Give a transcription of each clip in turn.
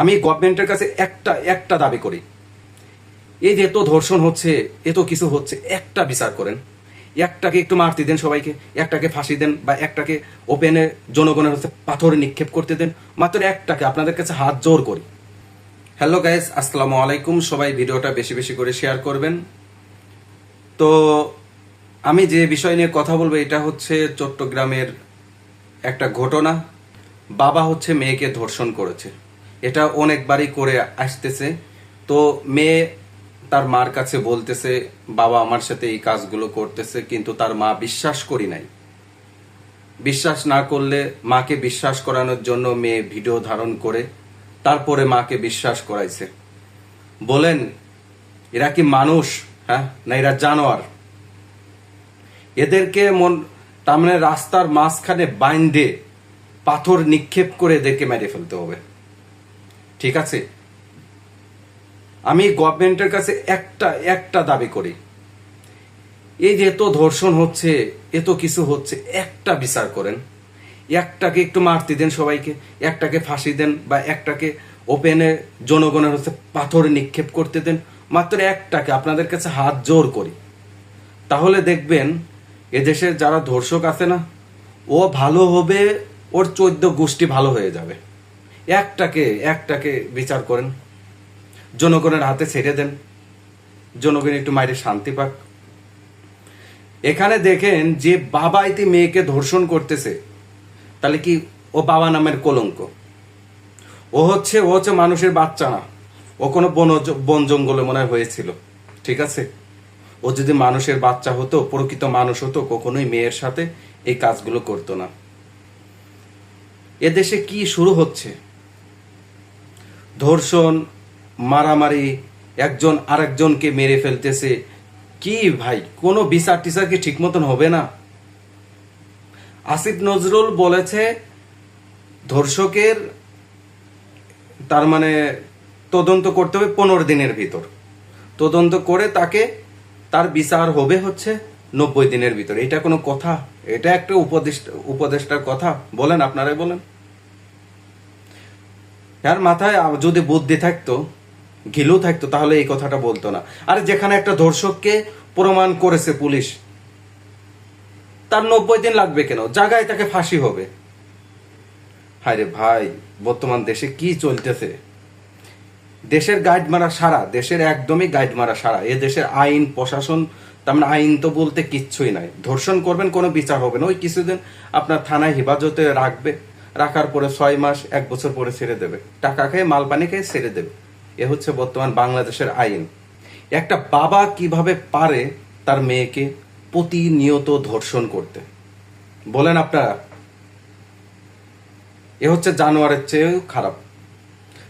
আমি গভর্নমেন্টের কাছে একটা একটা দাবি করি। এই যে এত ধর্ষণ হচ্ছে, এত কিছু হচ্ছে, একটা বিচার করেন। একটাকে একটু মারতে দেন সবাইকে, একটাকে ফাঁসি দেন বা একটাকে ওপেনে জনগণের হচ্ছে পাথরে নিক্ষেপ করতে দেন। মাত্র একটাকে আপনাদের কাছে হাত জোর করি। হ্যালো গাইজ আসসালামু আলাইকুম। সবাই ভিডিওটা বেশি বেশি করে শেয়ার করবেন। তো আমি যে বিষয় নিয়ে কথা বলব, এটা হচ্ছে চট্টগ্রামের একটা ঘটনা। বাবা হচ্ছে মেয়েকে ধর্ষণ করেছে। এটা অনেকবারই করে আসতেছে। তো মেয়ে তার মার কাছে বলতেছে, বাবা আমার সাথে এই কাজগুলো করতেছে, কিন্তু তার মা বিশ্বাস করি নাই। বিশ্বাস না করলে মাকে বিশ্বাস করানোর জন্য মেয়ে ভিডিও ধারণ করে, তারপরে মাকে বিশ্বাস করাইছে। বলেন, এরা কি মানুষ হ্যাঁ না এরা জানোয়ার? এদেরকে মন, তার মানে রাস্তার মাঝখানে বাইন্দে পাথর নিক্ষেপ করে এদেরকে মেরে ফেলতে হবে। ঠিক আছে? আমি গভর্নমেন্টের কাছে একটা একটা দাবি করি। এই যে এত ধর্ষণ হচ্ছে, এত কিছু হচ্ছে, একটা বিচার করেন। একটাকে একটু মারতে দেন সবাইকে, একটাকে ফাঁসি দেন বা একটাকে ওপেনে জনগণের হচ্ছে পাথরে নিক্ষেপ করতে দেন। মাত্র একটাকে, আপনাদের কাছে হাত জোর করি। তাহলে দেখবেন এদেশের যারা ধর্ষক আছে না, ও ভালো হবে, ওর চোদ্দ গোষ্ঠী ভালো হয়ে যাবে। একটাকে একটাকে বিচার করেন। জনগণের হাতে ছেড়ে দেন। জনগণ একটু মায়ের শান্তি পাক। এখানে দেখেন যে বাবা ইতি মেয়েকে ধর্ষণ করতেছে, তাহলে কি ও বাবা নামের কলঙ্ক? ও হচ্ছে ও হচ্ছে মানুষের বাচ্চা না। ও কোনো বন বন জঙ্গলে মনে হয় হয়েছিল। ঠিক আছে? ও যদি মানুষের বাচ্চা হতো, প্রকৃত মানুষ হতো, কখনোই মেয়ের সাথে এই কাজগুলো করতো না। এদেশে কি শুরু হচ্ছে? ধর্ষণ, মারামারি, একজন আরেকজনকে মেরে ফেলতেছে। কি ভাই, কোনো বিচার টিচার কি ঠিক মতন হবে না? আসিফ নজরুল বলেছে, ধর্ষকের তার মানে তদন্ত করতে হবে পনেরো দিনের ভিতর। তদন্ত করে তাকে তার বিচার হবে হচ্ছে নব্বই দিনের ভিতর। এটা কোনো কথা? এটা একটা উপদেষ্টা উপদেষ্টার কথা? বলেন, আপনারাই বলেন। আর মাথায় যদি বুদ্ধি থাকতো, ঘিলু থাকতো, তাহলে এই কথাটা বলতো না। আর যেখানে একটা ধর্ষককে প্রমাণ করেছে পুলিশ, তার নব্বই দিন লাগবে কেন? জায়গায় তাকে ফাঁসি হবে। হায় ভাই, বর্তমান দেশে কি চলতেছে? দেশের গাইড মারা সারা, দেশের একদমই গাইড মারা সারা। এ দেশের আইন, প্রশাসন, তার মানে আইন তো বলতে কিচ্ছুই নাই। ধর্ষণ করবেন, কোনো বিচার হবে না। ওই কিছুদিন আপনার থানায় হেফাজতে রাখবে। রাখার পরে ছয় মাস, এক বছর পরে ছেড়ে দেবে। টাকা খেয়ে মাল পানি খেয়ে ছেড়ে দেবে। এ হচ্ছে বর্তমান বাংলাদেশের আইন। একটা বাবা কীভাবে পারে তার মেয়েকে প্রতিনিয়ত ধর্ষণ করতে? বলেন আপনারা। এ হচ্ছে জানোয়ারের চেয়েও খারাপ।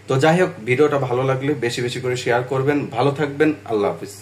তো যাই হোক, ভিডিওটা ভালো লাগলে বেশি বেশি করে শেয়ার করবেন। ভালো থাকবেন। আল্লাহ হাফিজ।